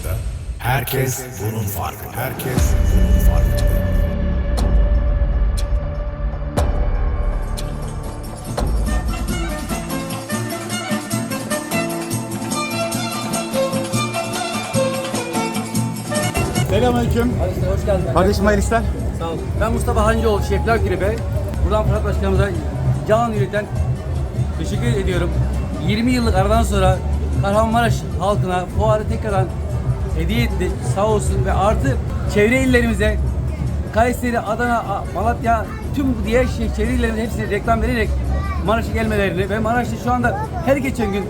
dışında herkes bunun farkında. Herkes bunun farkında. Selamünaleyküm. Kardeşler hoş geldin. Kardeşim hayırlı işler. Sağ olun. Ben Mustafa Hancıoğlu, Şefler Kulübe. Buradan Fırat Başkanımıza can yürekten teşekkür ediyorum. 20 yıllık aradan sonra Kahramanmaraş halkına fuarı tekrardan hediye etti. Sağ olsun ve artı çevre illerimize Kayseri, Adana, Malatya tüm bu diğer şey, çevre illerimize hepsine reklam vererek Maraş'a gelmelerini ve Maraş'ta şu anda her geçen gün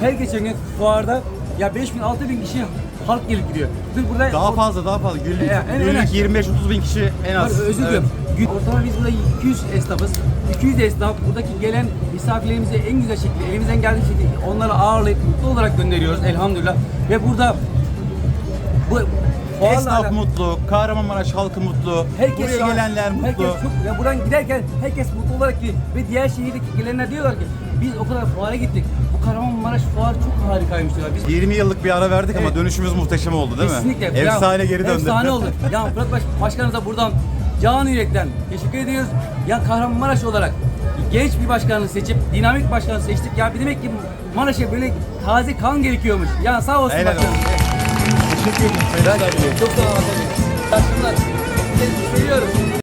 her geçen gün fuarda ya 5000 6000 kişi halk gelip gidiyor. Biz burada Daha fazla daha fazla. Günlük, Ya, en- günlük aşağı. 25-30 bin kişi en az. Pardon, özür dilerim. Gün- Ortalama biz burada 200 esnafız. 200 esnaf buradaki gelen misafirlerimizi en güzel şekilde elimizden geldiği şekilde onları ağırlayıp mutlu olarak gönderiyoruz elhamdülillah. Ve burada bu fuarla Esnaf ala- mutlu, Kahramanmaraş halkı mutlu, Herkes buraya şu an- gelenler mutlu. Herkes çok, ya buradan giderken herkes mutlu olarak ki ve diğer şehirdeki gelenler diyorlar ki biz o kadar fuara gittik. Bu Kahramanmaraş fuarı çok harikaymış diyorlar. Biz 20 yıllık bir ara verdik ama Evet. dönüşümüz muhteşem oldu değil mi? Kesinlikle. Efsane Ya, geri döndü. Efsane oldu. Ya Fırat Baş, Başkanımıza buradan can yürekten teşekkür ediyoruz. Ya Kahramanmaraş olarak genç bir başkanı seçip dinamik başkanı seçtik. Ya bir demek ki Maraş'a böyle taze kan gerekiyormuş. Ya sağ olsun Helal başkanım. olsun. Teşekkür ederim. Ben çok sağ olun.